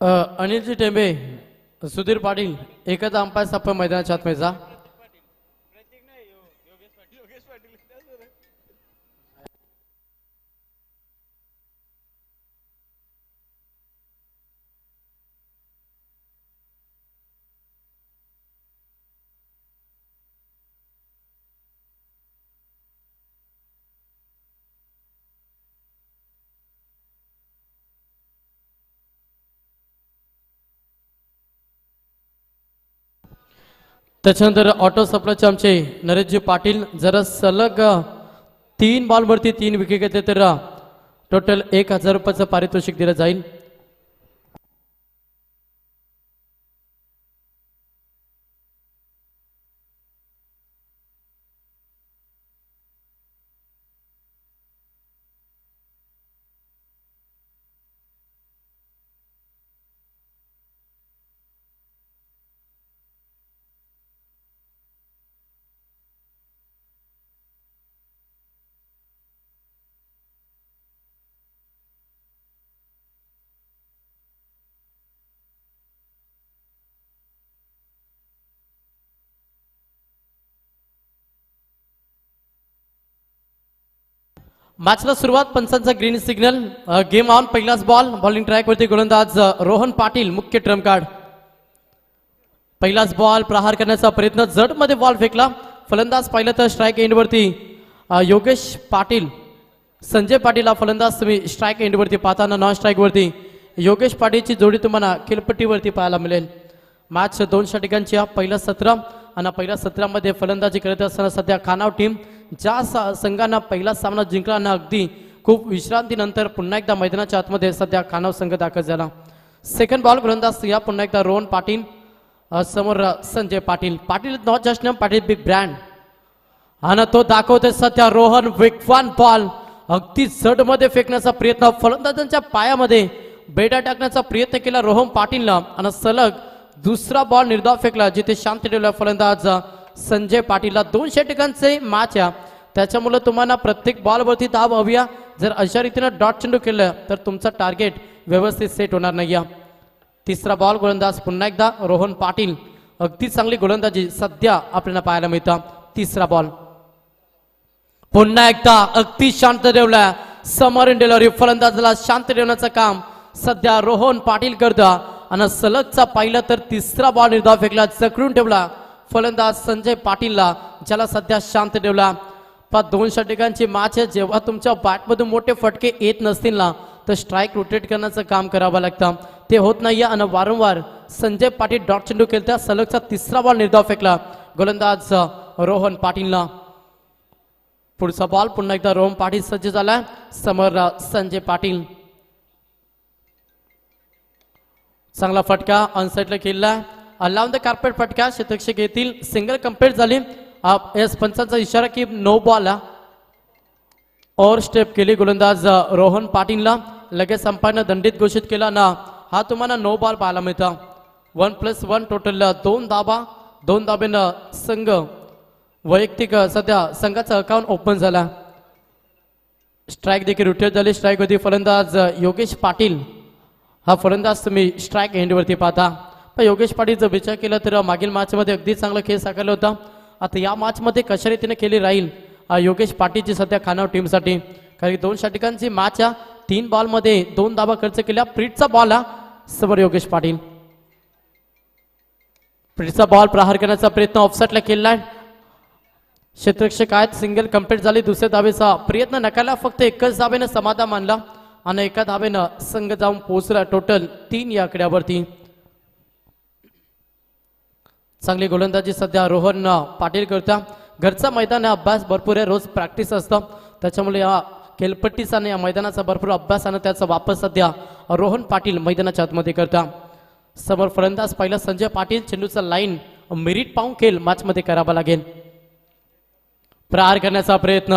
अनिलजी टेंबे सुधीर पाटील एकच अंपायर सप्प मैदानाच्या आतमेचा त्याच्यानंतर ऑटो सप्लायचे आमचे नरेशजी पाटील जरा सलग तीन बॉलवरती तीन विकेट घेतले तर टोटल एक हजार रुपयाचं पारितोषिक दिलं जाईल. मॅचला सुरुवात पंचांचा ग्रीन सिग्नल गेम ऑन पहिलाच बॉल बॉलिंग ट्रॅकवरती गोलंदाज रोहन पाटील मुख्य ट्रम कार्ड पहिलाच बॉल प्रहार करण्याचा प्रयत्न जडमध्ये बॉल फेकला. फलंदाज पाहिलं तर स्ट्राईक एंडवरती योगेश पाटील. संजय पाटील हा फलंदाज तुम्ही स्ट्राईक एंडवरती पाहताना नॉन स्ट्राईकवरती योगेश पाटीलची जोडी तुम्हाला खेळपट्टीवरती पाहायला मिळेल. मॅच दोन षटकांची पहिलं पहिला सत्र आणि पहिल्या सत्रामध्ये फलंदाजी करत असताना सध्या खानाव टीम ज्या संघांना पहिला सामना जिंकला ना अगदी खूप विश्रांतीनंतर पुन्हा एकदा मैदानाच्या आतमध्ये सध्या खानाव संघ दाखल झाला. सेकंड बॉल गोलंदाज या पुन्हा एकदा रोहन पाटील समोर Sanjay Patil. Patil not just name Patil big brand आणि तो दाखवते सध्या रोहन वेगवान बॉल अगदी जडमध्ये फेकण्याचा प्रयत्न फलंदाजांच्या पायामध्ये बेडा टाकण्याचा प्रयत्न केला रोहन पाटीलनं. आणि सलग दुसरा बॉल निर्धाव फेकला जिथे शांत ठेवला फलंदाज. संजय पाटीलला दोनशे टिकांचे मॅच या त्याच्यामुळे तुम्हाला प्रत्येक बॉलवरती दाब हवी जर अशा रीतीनं डॉट चेंडू केलं तर तुमचं टार्गेट व्यवस्थित सेट होणार नाही आहे. तिसरा बॉल गोलंदाज पुन्हा एकदा रोहन पाटील. अगदी चांगली गोलंदाजी सध्या आपल्याला पाहायला मिळतं. तिसरा बॉल पुन्हा एकदा अगदी शांत ठेवला. समर डिलिव्हरी फलंदाजाला शांत ठेवण्याचं काम सध्या रोहन पाटील करता. आणि सलगचा पाहिलं तर तिसरा बॉल निर्धाव फेकला जखडून ठेवला. फलंदाज संजय पाटीलला ज्याला सध्या शांत ठेवला. पा दोन षटकांची मॅच आहे. जेव्हा तुमच्या बॅटमधून मोठे फटके येत नसतील ना तर स्ट्राईक रोटेट करण्याचं काम करावं लागतं. ते होत नाही आणि वारंवार संजय पाटील डॉट चेंडू केलता सलगचा तिसरा बॉल निर्धाव फेकला गोलंदाज रोहन पाटीलला पुढचा बॉल पुन्हा एकदा रोहन पाटील सज्ज झाला समोर संजय पाटील. चांगला फटका अनसाईडला आहे अलाउन द कार्पेट फटका शतक्षक येतील सिंगल कंप्लीट झाली. आप- एस पंचांचा इशारा की नो बॉल ओव्हर स्टेप केली गोलंदाज रोहन पाटीलला. लगेच संपानं दंडित घोषित केला ना. हा तुम्हाला नो बॉल पाहायला मिळता. वन प्लस वन टोटल दोन दाबा. दोन दाबेनं संघ वैयक्तिक सध्या संघाचा अकाउंट ओपन झाला. स्ट्राईक देखील रुटेट झाली. स्ट्राईक होती फलंदाज योगेश पाटील. हा फलंदाज तुम्ही स्ट्राईक एंडवरती पाहता. पण योगेश पाटील जर विचार केला तर मागील मॅचमध्ये अगदी चांगला खेळ साकारला होता. आता या मॅचमध्ये कशा रीतीने केली राहील योगेश पाटीलची सध्या खानाव टीमसाठी कारण की दोन षटकांची मॅच आहे. तीन बॉलमध्ये दोन धाबा खर्च केल्या. प्रीटचा बॉल हा समोर योगेश पाटील. प्रीटचा बॉल प्रहार करण्याचा प्रयत्न ऑफसाईटला केला क्षेत्ररक्षक आहेत. सिंगल कंप्लीट झाली. दुसऱ्या धावेचा प्रयत्न नकारला. फक्त एकच धावेनं समाधान मानला. आणि एका धावेनं संघ जाऊन पोहोचला. टोटल तीन या आकड्यावरती. चांगली गोलंदाजी सध्या रोहन पाटील करता घरचा मैदान हा अभ्यास भरपूर आहे रोज प्रॅक्टिस असतं. त्याच्यामुळे या खेळपट्टीचा आणि या मैदानाचा भरपूर अभ्यास आणि त्याचा वापर सध्या रोहन पाटील मैदानाच्या आतमध्ये करता समोर फलंदाज पहिला संजय पाटील चेंडूचा लाईन मेरिट पाहून खेळ मॅचमध्ये करावा लागेल. प्रहार करण्याचा प्रयत्न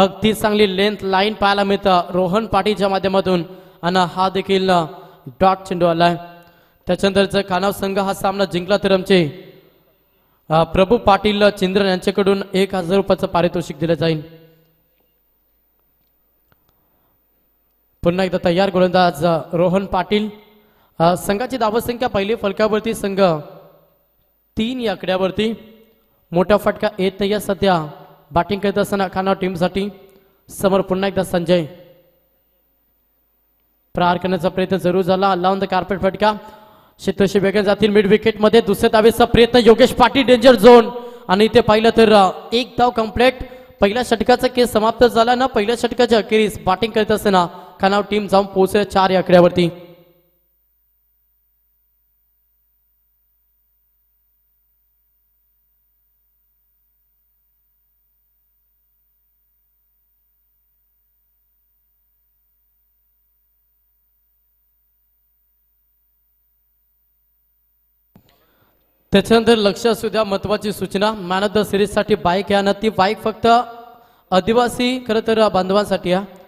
अगदी चांगली लेंथ लाईन पाहायला मिळतं रोहन पाटीलच्या माध्यमातून. आणि हा देखील डॉट चेंडू आलाय. त्याच्यानंतर जर कानाव संघ हा सामना जिंकला तर आमचे प्रभू पाटील चिंद्रन यांच्याकडून एक हजार रुपयाचं पारितोषिक दिलं जाईल पुन्हा एकदा तयार गोलंदाज रोहन पाटील. संघाची धावसंख्या पहिली फलकावरती संघ तीन या आकड्यावरती. मोठा फटका येत नाही आहे सध्या. बॅटिंग करत असताना खाना टीमसाठी. समोर पुन्हा एकदा संजय. प्रहार करण्याचा प्रयत्न जरूर झाला. लावून द कार्पेट फटका. शितोषी वेगळे जातील मिड विकेटमध्ये दुसऱ्या दावेचा प्रयत्न योगेश पाटील डेंजर झोन आणि इथे पाहिलं तर एक धाव कंप्लीट पहिल्या षटकाचा केस समाप्त झाला ना? पहिल्या षटकाच्या अखेरीस बॅटिंग करत असताना खानाव टीम जाऊन पोहोचल्या चार या आकड्यावरती. त्याच्यानंतर लक्ष असू द्या महत्वाची सूचना. मॅन ऑफ द सिरीजसाठी बाईक आहे ना ती बाईक फक्त आदिवासी खरं तर बांधवांसाठी आहे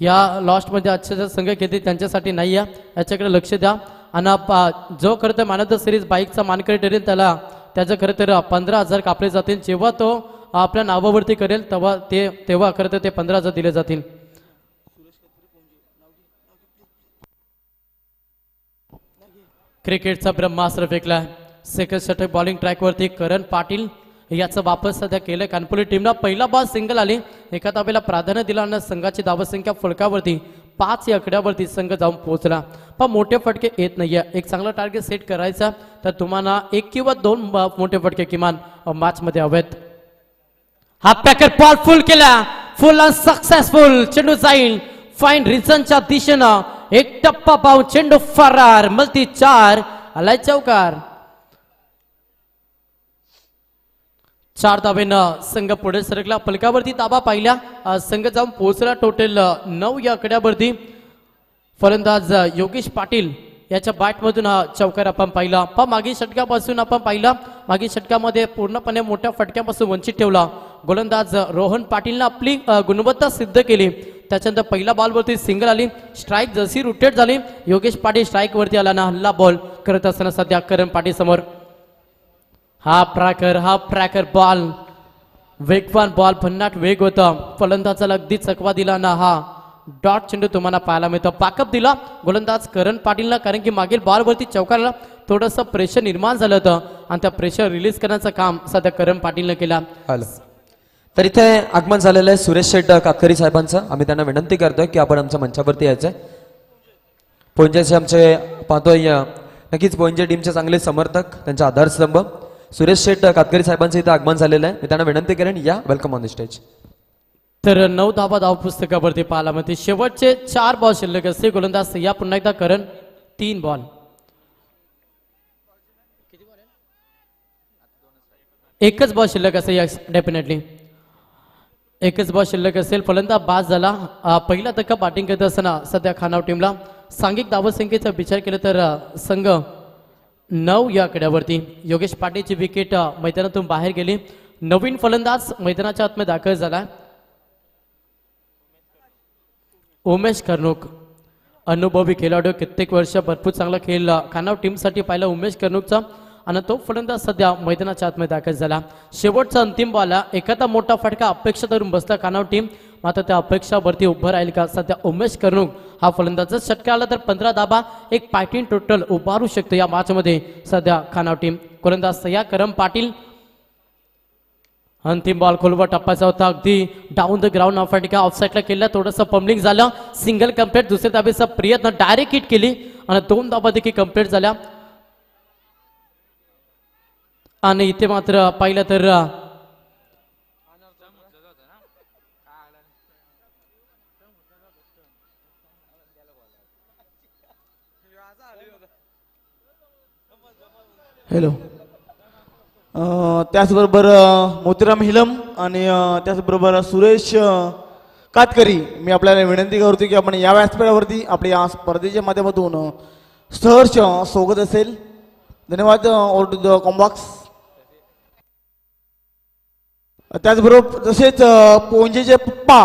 या लॉस्टमध्ये आजच्या संघ घेते त्यांच्यासाठी नाही आहे याच्याकडे लक्ष द्या. आणि जो खरं तर मॅन ऑफ द सिरीज बाईकचा मानकरी ठरेल त्याला त्याचं खरं तर पंधरा हजार कापले जातील. जेव्हा तो आपल्या नावावरती करेल तेव्हा ते तेव्हा खरं तर ते पंधरा हजार दिले जातील. क्रिकेटचा ब्रह्मास्त्र फेकला आहे सेकंड षटक बॉलिंग ट्रॅकवरती करण पाटील याचं वापर सध्या केलं कानपुरी टीमला पहिला बॉल सिंगल आली. एका ताब्याला प्राधान्य दिला आणि संघाची धावसंख्या फलकावरती पाच या आकड्यावरती संघ जाऊन पोहोचला. पण मोठे फटके येत नाहीये. एक चांगला टार्गेट सेट करायचा तर तुम्हाला एक किंवा दोन मोठे फटके किमान मॅचमध्ये हवेत. हा पॅकेट बॉल फुल केला. फुल अँड सक्सेसफुल चेंडू जाईल. फाईन रिझनच्या दिशेनं एक टप्पा पाहून चेंडू फरार. मल्ती चार. आलाय चौकार. चार धावेनं संघ पुढे सरकला. फलकावरती ताबा पाहिला. संघ जाऊन पोहोचला. टोटल नऊ या आकड्यावरती फलंदाज योगेश पाटील याच्या बॅटमधून हा चौकार आपण पाहिला. पा मागील षटकापासून आपण पाहिला. मागील षटकामध्ये पूर्णपणे मोठ्या फटक्यापासून वंचित ठेवला. गोलंदाज रोहन पाटीलनं आपली गुणवत्ता सिद्ध केली. त्याच्यानंतर पहिल्या बॉलवरती सिंगल आली. स्ट्राईक जशी रोटेट झाली योगेश पाटील स्ट्राईकवरती आला ना. हल्ला बॉल करत असताना सध्या करण पाटील समोर. हा प्रॅकर हा प्रॅकर बॉल वेगवान बॉल भन्नाट वेग होता. फलंदाजाला अगदी चकवा दिला ना हा. डॉट चेंडू तुम्हाला पाहायला मिळतो. पाकअप दिला. गोलंदाज करण पाटीलला कारण की मागील बॉलवरती चौकारला थोडंसं प्रेशर निर्माण झालं होतं. आणि त्या प्रेशर रिलीज करण्याचं काम सध्या करण पाटीलनं केलं. तर इथे आगमन झालेलं आहे सुरेश शेट कातकरी साहेबांचं. आम्ही त्यांना विनंती करतोय की आपण आमच्या मंचावरती यायचंय. पोंजेचे आमचे पाहतोय नक्कीच पोंजे टीमचे चांगले समर्थक त्यांचे आधारस्तंभ. सुरेश शेठ कातकरी साहेबांचं इथे आगमन झालेलं आहे. मी त्यांना विनंती करेन या वेलकम ऑन द स्टेज तर नऊ धाबा धाव पुस्तकावरती पाहायला मिळते. शेवटचे चार बॉल शिल्लक असते गोलंदाज या पुन्हा एकदा करण. तीन बॉल एकच बॉल शिल्लक असेल या डेफिनेटली एकच बॉल शिल्लक असेल. फलंदा बाद झाला. पहिला धक्का बॅटिंग करत असताना सध्या खानाव टीमला सांघिक धावसंख्येचा विचार केला तर संघ नऊ या आकड्यावरती योगेश पाटीलची विकेट मैदानातून बाहेर गेली. नवीन फलंदाज मैदानाच्या आतमध्ये दाखल झाला. उमेश कर्णूक अनुभवी खेळाडू कित्येक वर्ष भरपूर चांगला खेळ खानाव टीमसाठी पाहिला उमेश कर्णूकचा. आणि तो फलंदाज सध्या मैदानाच्या आतमध्ये दाखल झाला. शेवटचा अंतिम बॉलला एखादा मोठा फटका अपेक्षा धरून बसला खानाव टीम मात्र त्या अपेक्षावरती उभं राहील का? सध्या उमेश कर्णूक हा फलंदाज. जर षटका आला तर पंधरा दाबा एक पायटीन टोटल उभारू शकतो या मॅचमध्ये सध्या खानाव टीम गोलंदाज सया करम पाटील. अंतिम बॉल खोलवर टप्प्याचा होता. अगदी डाऊन द ग्राउंड ऑफ टिका ऑफसाईडला केला. थोडंसं पंबलिंग झालं. सिंगल कंप्लीट दुसऱ्या दाबेचा प्रयत्न डायरेक्ट हिट केली. आणि दोन धाबा देखील कंप्लीट झाल्या. आणि इथे मात्र पाहिलं तर हॅलो त्याचबरोबर मोतीराम हिलम आणि त्याचबरोबर सुरेश कातकरी. मी आपल्याला विनंती करतो की आपण या व्यासपीठावरती आपल्या या स्पर्धेच्या माध्यमातून सहर्ष स्वागत असेल. धन्यवाद ओर टू द कॉम्बॉक्स त्याचबरोबर तसेच पोंजेचे पप्पा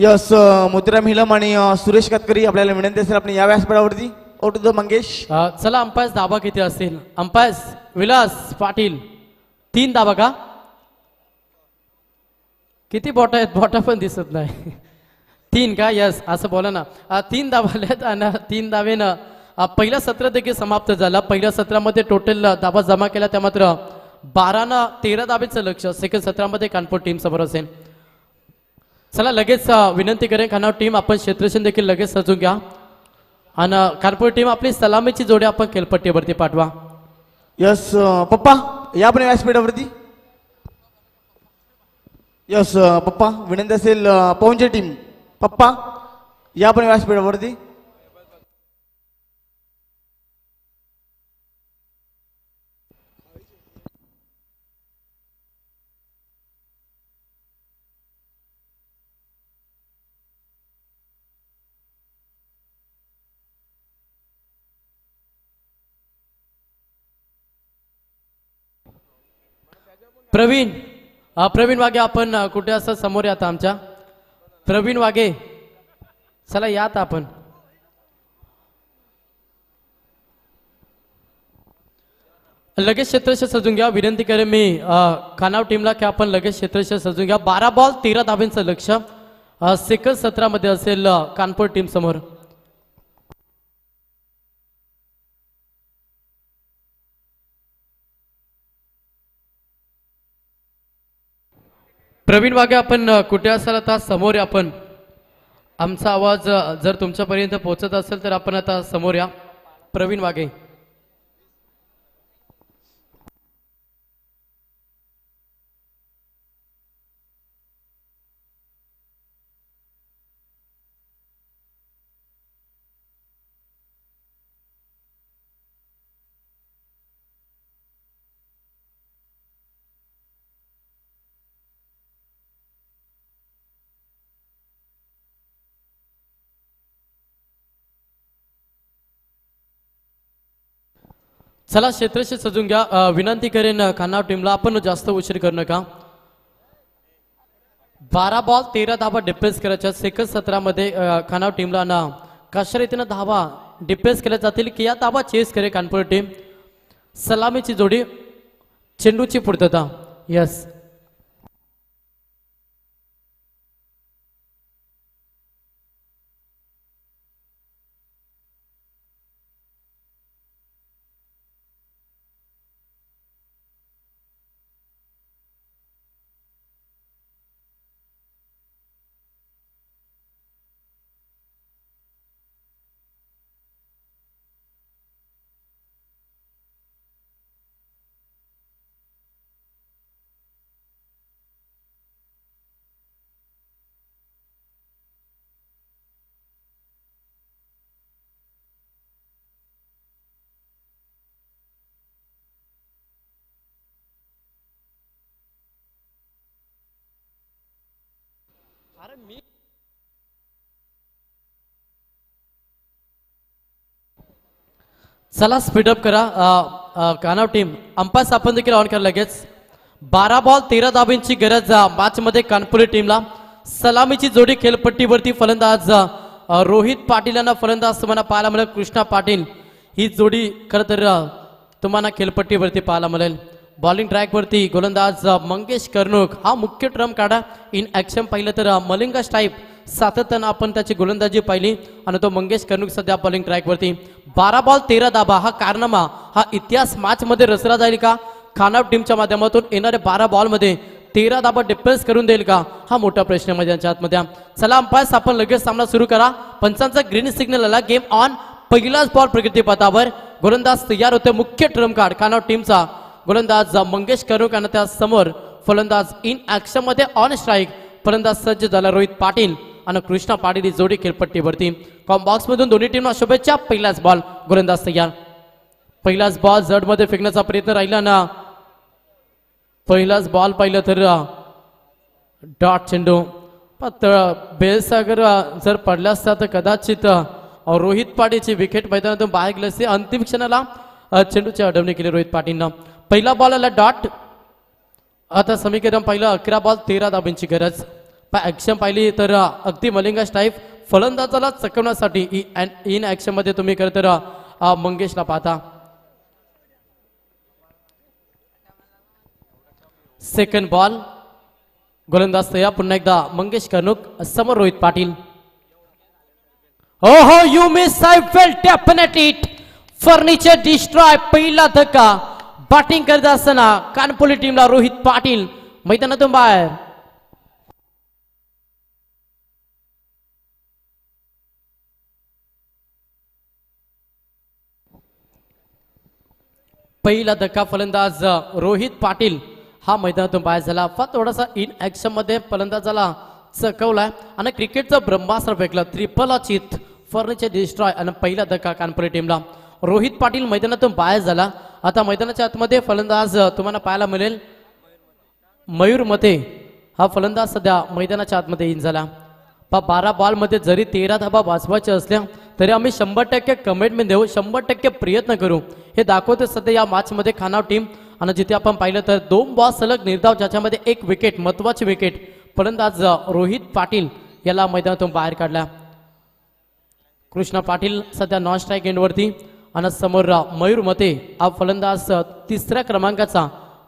यस मोतीराम हिलम आणि uh, सुरेश कातकरी आपल्याला विनंती असेल आपण या व्यासपीठावरती. Oh to the Mangesh. अ, चला अंपायर्स धाबा किती असतील अंपायर्स विलास पाटील. तीन धाबा का? किती बॉट आहेत? बॉटा पण दिसत नाही. तीन का? यस असं बोला ना. अ, तीन धावा आणि तीन धावेनं अ, पहिलं सत्र देखील समाप्त झालं. पहिल्या सत्रामध्ये टोटल दाबा जमा केला. त्या मात्र बारा ना तेरा दाबेचं लक्ष. सेकंड सत्रामध्ये कानपूर टीम समोर असेल. चला लगेच विनंती करेन खानावर टीम आपण क्षेत्रशन देखील लगेच सजून घ्या. आणि कानपूर टीम आपली सलामीची जोडी आपण खेळपट्टीवरती पाठवा. यस पप्पा या पण व्यासपीठावरती यस पप्पा विनंती असेल पवनचे टीम. पप्पा या पण व्यासपीठावरती प्रवीण. प्रवीण वागे आपण कुठे असं समोर या आता आमच्या. प्रवीण वागे चला या आपण. लगेच क्षेत्रश सजून घ्या. विनंती करेन मी खानाव टीमला की आपण लगेच क्षेत्रश सजून घ्या. बारा बॉल तेरा धाब्यांचं लक्ष सेकंड सत्रामध्ये असेल कानपूर टीम समोर. प्रवीण वागे आपण कुठे असाल आता? समोर या आपण. आमचा आवाज जर तुमच्यापर्यंत पोहोचत असेल तर आपण आता समोर या. प्रवीण वागे चला क्षेत्रशी सजून घ्या. विनंती करेन खान्ना खानाव टीमला आपण जास्त उशीर करू नका. बारा बॉल तेरा धावा डिप्रेस करायच्या. सेकंड सत्रामध्ये खानाव टीमला ना कशा रीतीनं धावा डिप्रेस केल्या जातील की या धावा चेस करे कानपूर टीम सलामीची जोडी चेंडूची पूर्तता. यस चला स्पीडअप करा. कानाव टीम अंपास आपण देखील ऑन करा लगेच. बारा बॉल तेरा दाबींची गरज मॅच मध्ये कानपुरी टीमला सलामीची जोडी खेळपट्टीवरती फलंदाज रोहित पाटील यांना फलंदाज तुम्हाला पाहायला मिळेल. कृष्णा पाटील ही जोडी खरं तर तुम्हाला खेळपट्टीवरती पाहायला मिळेल. बॉलिंग ट्रॅकवरती गोलंदाज मंगेश कर्णूक. हा मुख्य ट्रम काढा. इन ॲक्शन पाहिलं तर मलिंगा स्टाईप सातत्यानं आपण त्याची गोलंदाजी पाहिली आणि तो मंगेश कर्णूक सध्या बॉलिंग ट्रॅकवरती बारा बॉल तेरा दाबा. हा कारनामा. हा इतिहास मॅचमध्ये रचला जाईल का? खानाव टीमच्या माध्यमातून येणाऱ्या बारा बॉलमध्ये तेरा दाबा डिफेन्स करून देईल का? हा मोठा प्रश्न आहे माझ्या आतमध्ये. चला अंपायर्स आपण लगेच सामना सुरू करा. पंचांचा ग्रीन सिग्नल आला. गेम ऑन पहिलाच बॉल प्रगतीपथावर. गोलंदाज तयार होते. मुख्य ट्रम कार्ड खानाव टीमचा गोलंदाज मंगेश करुक आणि त्या समोर फलंदाज इन ऍक्शनमध्ये ऑन स्ट्राईक फलंदाज सज्ज झाला रोहित पाटील आणि कृष्णा पाटील ही जोडी खेळपट्टीवरती कॉम्बॉक्स मधून दोन्ही टीमना शुभेच्छा. पहिलाच बॉल गोलंदाज तयार. पहिलाच बॉल जडमध्ये फेकण्याचा प्रयत्न राहिला ना. पहिलाच बॉल पाहिलं तर डॉट चेंडू. पण बेलसागर जर पडला असता तर कदाचित रोहित पाटीलची विकेट मैदानातून बाहेर गेली असते. अंतिम क्षणाला चेंडूची अडवणी केली रोहित पाटीलनं. पहिला बॉल आला डॉट आता समीकरण पाहिलं अकरा बॉल तेरा धाब्यांची गरज. ॲक्शन पाहिली तर अगदी मलिंगा स्टाईफ फलंदाजाला चकवण्यासाठी इन ॲक्शनमध्ये तुम्ही खरं तर मंगेशला पाहता. सेकंड बॉल गोलंदाज तया पुन्हा एकदा मंगेश कनुक समोर रोहित पाटील. हो हो you miss I fail definitely it furniture destroy पहिला धक्का. बॅटिंग करत असताना कानपोली टीमला रोहित पाटील मैदानातून बाहेर. पहिला धक्का फलंदाज रोहित पाटील. हा मैदानातून बाहेर झाला. फार थोडासा इन ऍक्शनमध्ये फलंदाजाला चकवलाय. आणि क्रिकेटचं ब्रह्मास्त्र फेकलं. त्रिपल चित फर्निचर डिस्ट्रॉय आणि पहिला धक्का कानपुरी टीमला रोहित पाटील मैदानातून बाहेर झाला. आता मैदानाच्या आतमध्ये फलंदाज तुम्हाला पाहायला मिळेल. मयूर मते हा फलंदाज सध्या मैदानाच्या आतमध्ये इन झाला. पा बारा बॉलमध्ये जरी तेरा धाबा वाचवायच्या असल्या तरी आम्ही शंभर टक्के कमिटमेंट देऊ शंभर टक्के प्रयत्न करू. हे दाखवते सध्या या मॅचमध्ये खानाव टीम आणि जिथे आपण पाहिलं तर दोन बॉल सलग निर्धाव ज्याच्यामध्ये एक विकेट महत्वाची विकेट फलंदाज रोहित पाटील याला मैदानातून बाहेर काढला. कृष्णा पाटील सध्या नॉन स्ट्राईक एंडवरती आणि समोर मयूर मते हा फलंदाज तिसऱ्या क्रमांकाचा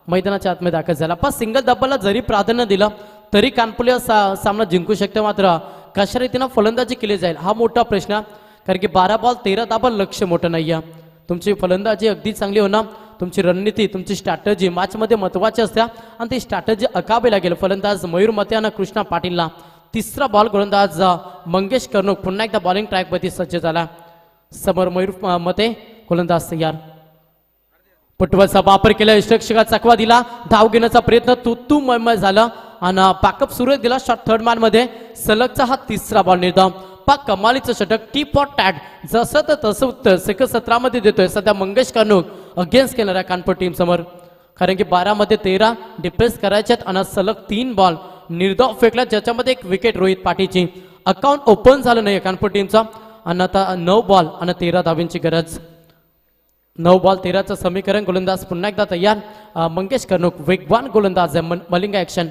मैदानाच्या आतमध्ये दाखल झाला. पण सिंगल डब्बाला जरी प्राधान्य दिलं तरी कानपुले सा सामना जिंकू शकते मात्र कशा रीतीनं फलंदाजी केली जाईल हा मोठा प्रश्न. कारण की बारा बॉल तेरा दाबा लक्ष मोठं नाही आहे तुमची फलंदाजी अगदी चांगली होणार तुमची रणनीती तुमची स्ट्रॅटजी मॅचमध्ये महत्वाची असते आणि ती स्ट्रॅटजी अकावी लागेल फलंदाज मयूर मते आणि कृष्णा पाटीलला तिसरा बॉल गोलंदाज मंगेश कर्णूक पुन्हा एकदा बॉलिंग ट्रॅकवरती सज्ज झाला. समोर मयूर मते गोलंदाज तयार. पटवलचा वापर केला यष्टक्षका चकवा दिला धाव घेण्याचा प्रयत्न तू तू मयमय झाला. आणि पॅकअप सुरू दिला शॉट थर्ड मॅनमध्ये. सलगचा हा तिसरा बॉल निर्धाव. पाक कमालीचं षटक टी पॉट टॅट. जसं तर तसं उत्तर सेकंड सतरामध्ये देतोय सध्या मंगेश कर्णूक अगेन्स्ट आहे कानपूर टीम समोर. कारण की बारामध्ये तेरा डिप्रेस करायच्यात आणि सलग तीन बॉल निर्धाव फेकला ज्याच्यामध्ये एक विकेट रोहित पाटीची अकाउंट ओपन झालं नाही कानपूर टीमचा आणि आता नऊ बॉल आणि तेरा धावींची गरज नऊ बॉल तेराचं समीकरण गोलंदाज पुन्हा एकदा तयार मंगेश कर्णुक वेगवान गोलंदाज आहे मलिंगा ऍक्शन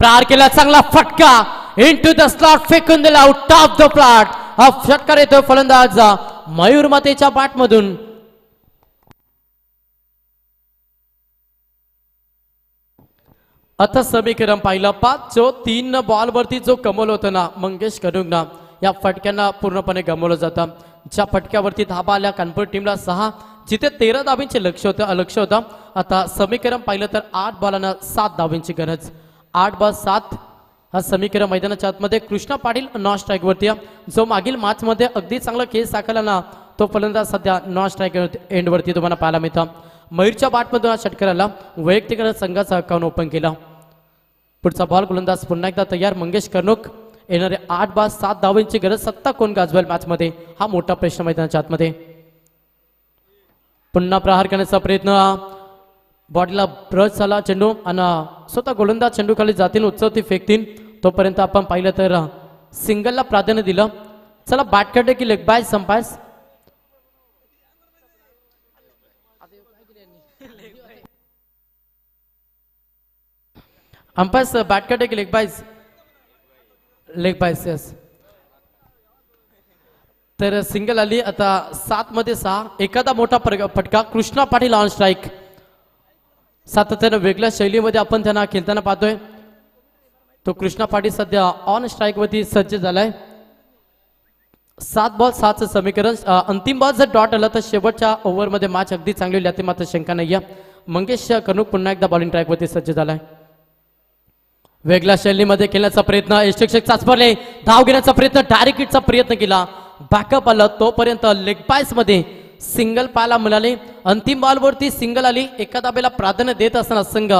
प्रार केला चांगला फटका इन टू द स्लॉट फेकून दिला आउट ऑफ द प्लॉट हा फटकार येतोय फलंदाज मयूर मातेच्या मधून आता समीकरण पाहिलं पाच जो तीन बॉलवरती जो कमल होतो ना मंगेश करुंगना या फटक्यांना पूर्णपणे गमवलं जातं. ज्या फटक्यावरती धाबा आल्या कानपूर टीमला सहा जिथे तेरा धाबींचे लक्ष होतं लक्ष होतं. आता समीकरण पाहिलं तर आठ बॉलांना सात धाबींची गरज. आठ बॉल सात हा समीकरण मैदानाच्या आतमध्ये कृष्णा पाटील नॉन स्ट्राईकवरती जो मागील मॅचमध्ये अगदी चांगला केस दाखवला ना तो फलंदाज सध्या नॉन स्ट्राईक एंडवरती तुम्हाला पाहायला मिळतं. मयूरच्या बाटमधून हा षटकाराला वैयक्तिक संघाचा अकाउंट ओपन केला. पुढचा बॉल गोलंदाज पुन्हा एकदा तयार. मंगेश कर्णुक. येणारे आठ बाद सात धावांची गरज सत्ता कोण गाजवेल मॅचमध्ये? हा मोठा प्रश्न मैदानाच्या आतमध्ये. पुन्हा प्रहार करण्याचा प्रयत्न. बॉडीला ब्रश झाला चेंडू आणि स्वतः गोलंदाज चेंडू खाली जातील उत्सवती फेकतील. तोपर्यंत आपण पाहिलं तर सिंगलला प्राधान्य दिलं. चला बॅट करते की लेग बाय संपायस अंपायस बॅट करते की लेग बायस लेग बायसेस. तर सिंगल आली आता सात मध्ये सहा. एखादा मोठा पर- फटका कृष्णा पाटील ऑन स्ट्राईक सातत्यानं वेगळ्या शैलीमध्ये आपण त्यांना खेळताना पाहतोय. तो कृष्णा पाटील सध्या ऑन स्ट्राईक वरती सज्ज झालाय. सात बॉल सातचं समीकरण. अंतिम बॉल जर डॉट आला तर शेवटच्या ओव्हरमध्ये मॅच अगदी चांगली होईल मात्र शंका नाही आहे मंगेश कनुक पुन्हा एकदा बॉलिंग ट्रॅकवरती सज्ज झालाय. वेगळ्या शैलीमध्ये खेळण्याचा प्रयत्न यष्टक्षक चाचपरले धाव घेण्याचा प्रयत्न डायरेक्ट हिटचा प्रयत्न केला. बॅकअप आलं तोपर्यंत लेग पायसमध्ये सिंगल पाहायला मिळाले. अंतिम बॉलवरती सिंगल आली. एका दाब्याला प्राधान्य देत असताना संघ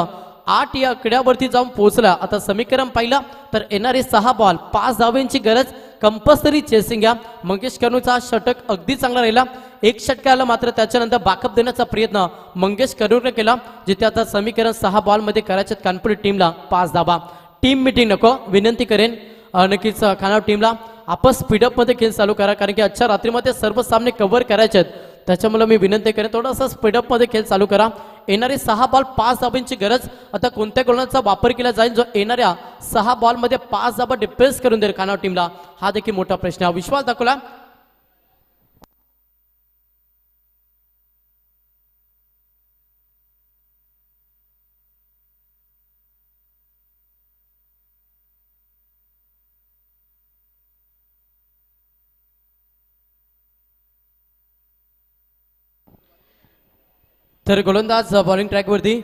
आठ या आकड्यावरती जाऊन पोहोचला. आता समीकरण पाहिलं तर येणारे सहा बॉल पाच धावेंची गरज कंपल्सरी चेसिंग घ्या मंगेश कनूचा षटक अगदी चांगला राहिला. एक षटकाला मात्र त्याच्यानंतर बाकअप देण्याचा प्रयत्न मंगेश कर्णूरने केला जिथे आता समीकरण सहा बॉलमध्ये करायच्यात कानपुरी टीमला पाच धाबा टीम मिटिंग नको विनंती करेन. नक्कीच खानाव टीमला आपण स्पीडअपमध्ये खेळ चालू करा कारण की आजच्या रात्रीमध्ये सर्व सामने कव्हर करायचे आहेत. त्याच्यामुळे मी विनंती करेन थोडासा स्पीडअपमध्ये खेळ चालू करा. येणारे सहा बॉल पाच धाबांची गरज. आता कोणत्या गोलंदाचा वापर केला जाईल जो येणाऱ्या सहा बॉलमध्ये पाच धाबा डिप्रेस करून देईल खानाव टीमला हा देखील मोठा प्रश्न आहे. विश्वास दाखवला. तर गोलंदाज बॉलिंग ट्रॅकवरती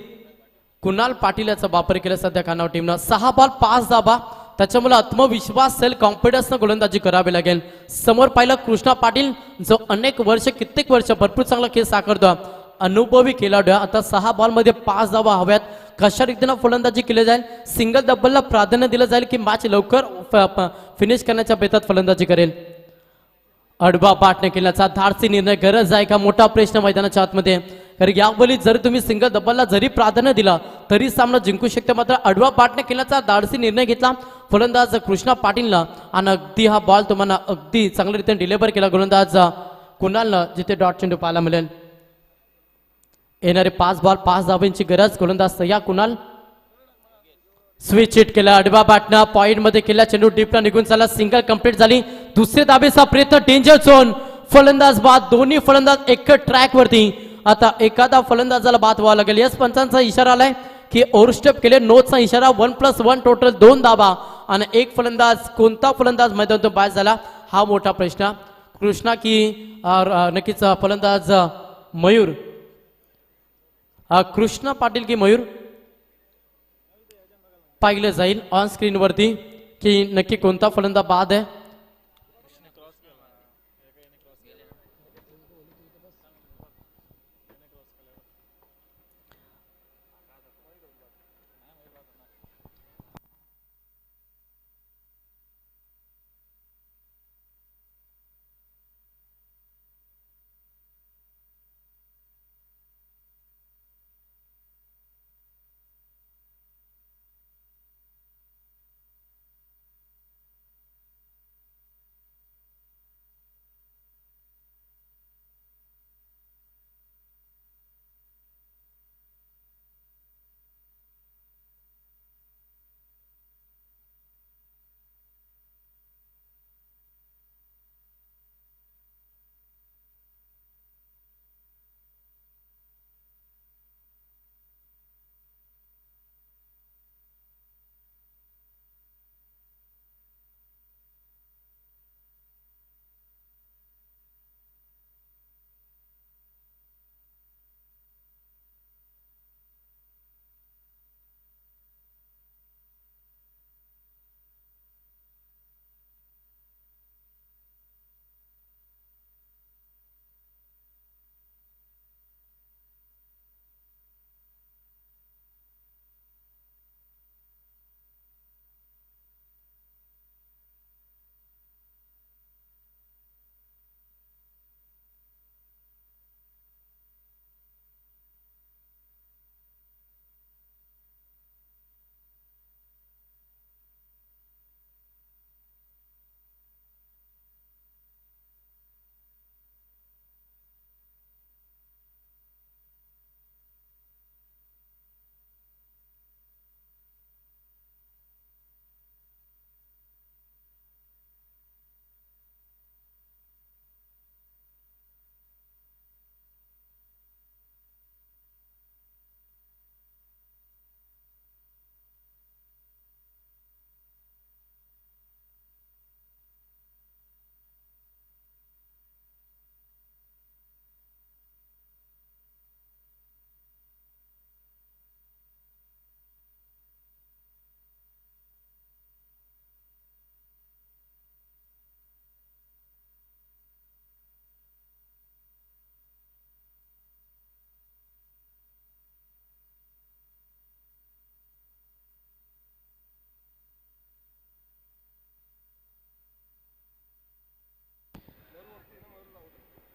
कुणाल पाटील याचा वापर केला सध्या कानाव टीमनं सहा बॉल पाच धाबा त्याच्यामुळे आत्मविश्वास असेल कॉन्फिडन्सनं गोलंदाजी करावी लागेल. समोर पाहिलं कृष्णा पाटील जो अनेक वर्ष कित्येक वर्ष भरपूर चांगला खेळ साकारतो. अनुभवी खेळाडू आता सहा बॉलमध्ये पाच धावा हव्यात. कशा रीतीनं फलंदाजी केली जाईल? सिंगल डबलला प्राधान्य दिलं जाईल की मॅच लवकर फिनिश करण्याच्या बेतात फलंदाजी करेल. अडबा पाठने केल्याचा धाडसी निर्णय. गरज आहे का? मोठा प्रश्न मैदानाच्या आतमध्ये. कारण यावेळी जर तुम्ही सिंगल डबलला जरी प्राधान्य दिला तरी सामना जिंकू शकते. मात्र अडवा पाटने केल्याचा धाडसी निर्णय घेतला फलंदाज कृष्णा पाटीलनं. आणि अगदी हा बॉल तुम्हाला अगदी चांगल्या रीतीने केला. गोलंदाज कुणालनं जिथे डॉट चेंडू पाहायला मिळेल? येणारे पाच बॉल पाच धाब्यांची गरज. गोलंदाज या कुणाल? स्विच हिट केला. अडवा बाटणं पॉईंटमध्ये केला. चेंडू डीपला निघून चालला. सिंगल कंप्लीट झाली. दुसरे दाबेचा प्रयत्न डेंजर झोन फलंदाज बाद दोन्ही फलंदाज एक ट्रॅक वरती. आता एखादा फलंदाजाला बाद व्हावा लागेल. यस पंचांचा इशारा आलाय की ओव्हरस्टेप केले नोटचा इशारा वन प्लस वन टोटल दोन दाबा. आणि एक फलंदाज कोणता फलंदाज मैदानातून बाद झाला हा मोठा प्रश्न. कृष्णा की नक्कीच फलंदाज मयूर. कृष्णा पाटील की मयूर पाहिलं जाईल ऑन स्क्रीन वरती की नक्की कोणता फलंदाज बाद आहे.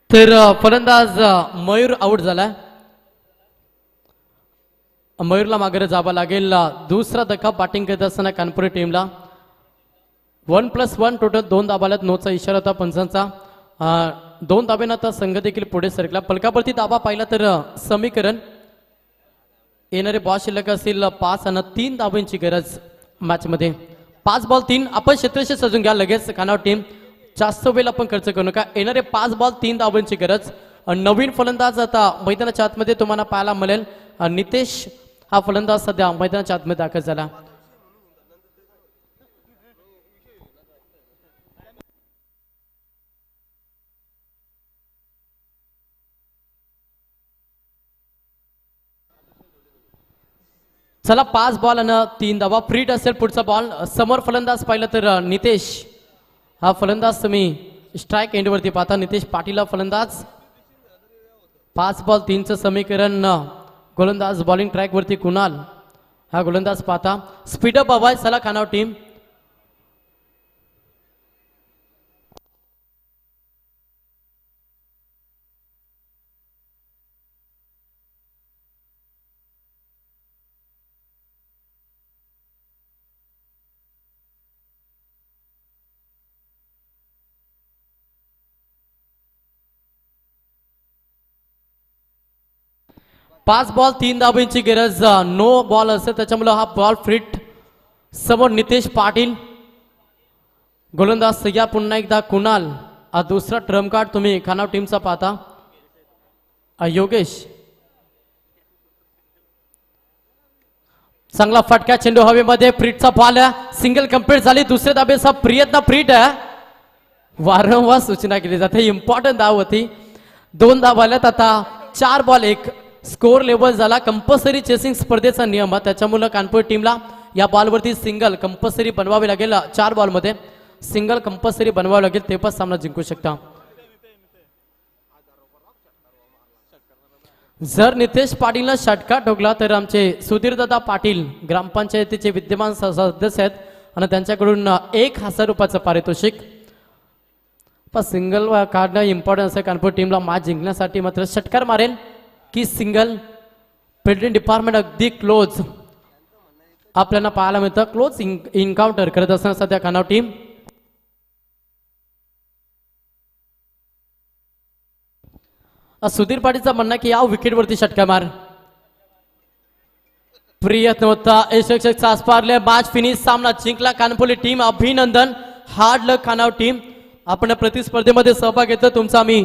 तर फलंदाज मयूर आऊट झाला. मयूरला मागे जावं लागेल. दुसरा धक्का बॅटिंग करत असताना कानपुरी टीमला वन प्लस वन टोटल दोन दाबाल्यात नोचा इशारा होता पंचांचा. दोन दाबेनं आता संघ देखील पुढे सरकला. पलकावरती दाबा पाहिला तर समीकरण. येणारे बॉ शिल्लक असतील पाच आणि तीन दाबांची गरज मॅचमध्ये पाच बॉल तीन. आपण क्षेत्रशी सजून घ्या लगेच. कानावर टीम जास्त वेळ आपण खर्च करू नका. येणारे पाच बॉल तीन धावांची गरज. नवीन फलंदाज आता मैदानाच्या आतमध्ये तुम्हाला पाहायला मिळेल. नितेश हा फलंदाज सध्या मैदानाच्या आतमध्ये दाखल झाला. चला पाच बॉल आणि तीन धावा. फ्रीट असेल पुढचा बॉल समोर फलंदाज पाहिलं तर नितेश. हा फलंदाज तुम्ही स्ट्राईक एंडवरती पाहता. नितेश पाटील हा फलंदाज. पाच बॉल तीनचं समीकरण गोलंदाज बॉलिंग ट्रॅकवरती कुणाल? हा गोलंदाज पाहता. स्पीडअप हवाय सला खानाव टीम पाच बॉल तीन धाबींची गरज. नो बॉल असेल त्याच्यामुळे हा बॉल फ्रीट समोर नितेश पाटील. गोलंदाज सय्या पुन्हा एकदा कुणाल. हा दुसरा ट्रम कार्ड तुम्ही खानाव टीमचा पाहता. अ, योगेश. चांगला फटका चेंडू हवेमध्ये फ्रीटचा बॉल सिंगल कंप्लीट झाली दुसऱ्या दाबेचा प्रियत्न फ्रीट आहे. वारंवार सूचना केली जाते. इम्पॉर्टंट धाव होती. दोन धाव आल्यात आता चार बॉल एक. स्कोर लेवल झाला. कंपल्सरी चेसिंग स्पर्धेचा नियम हा. त्याच्यामुळं कानपूर टीमला या बॉलवरती सिंगल कंपल्सरी बनवावी लागेल. चार बॉलमध्ये सिंगल कंपल्सरी बनवावं लागेल. ते पण सामना जिंकू शकता. जर नितेश पाटीलनं षटका ठोकला तर आमचे सुधीरदादा पाटील ग्रामपंचायतीचे विद्यमान सदस्य आहेत आणि त्यांच्याकडून एक हजार रुपयाचं पारितोषिक. पण सिंगल काढणं इम्पॉर्टन्स आहे कानपूर टीमला मॅच जिंकण्यासाठी मात्र षटकार मारेल. की सिंगल फिल्डिंग डिपार्टमेंट अगदी क्लोज आपल्याला पाहायला मिळतं. क्लोज इन्काउंटर करत असताना सध्या कानाव टीम सुधीर पाटीलचं म्हणणं की या विकेटवरती षटका मार. प्रियत्न होता. यशक आसपारले मॅच फिनिश सामना जिंकला. कानपोली टीम अभिनंदन. हार्ड लक खानाव टीम आपण प्रतिस्पर्धेमध्ये सहभाग घेतो तुमचा मी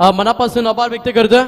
मनापासून आभार व्यक्त करतोय.